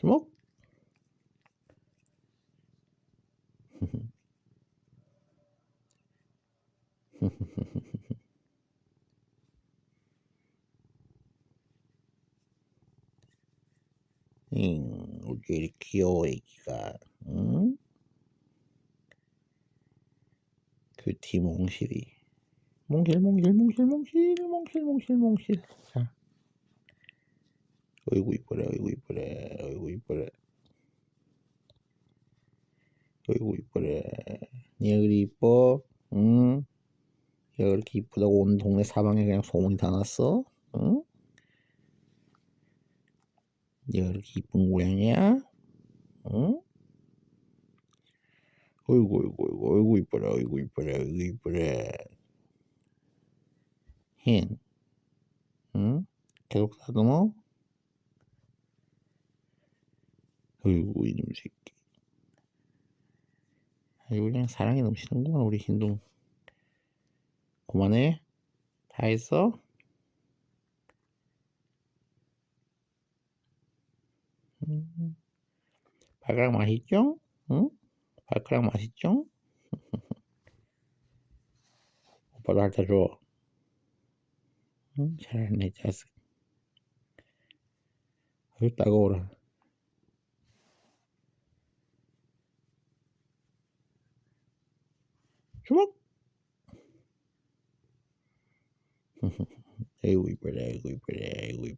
주먹. 응, 우리 이렇게 귀여워 애기가. 응? 그 뒤 몽실이. 몽실 몽실 몽실 몽실 몽실 몽실 몽실. 자. 어이구 이뻐라 어이구 이뻐라 어이구 이뻐라. 어이구 이뻐라. 니가 그리 이뻐? 응? 얘가 그렇게 이쁘다고 온 동네 사방에 그냥 소문이 다 났어? 응? 얘가 그렇게 이쁜 고양이야? 응? 어이구 어이구 어이구 어이구 이뻐라 어이구 이뻐라 어이구 이뻐라 흰 응? 계속 사드모? 어이구 이놈 새끼 아주 그냥 사랑이 넘치는구만 우리 흰둥 그만해 다 했어? 음. 발가락 맛있죠? 응? 발가락 맛있죠? 오빠도 핥아줘. 응? 잘하네, 자식. 아유, 따가워라. 주먹! 아이고, 이뻐라, 아이고, 이뻐라, 아이고, 이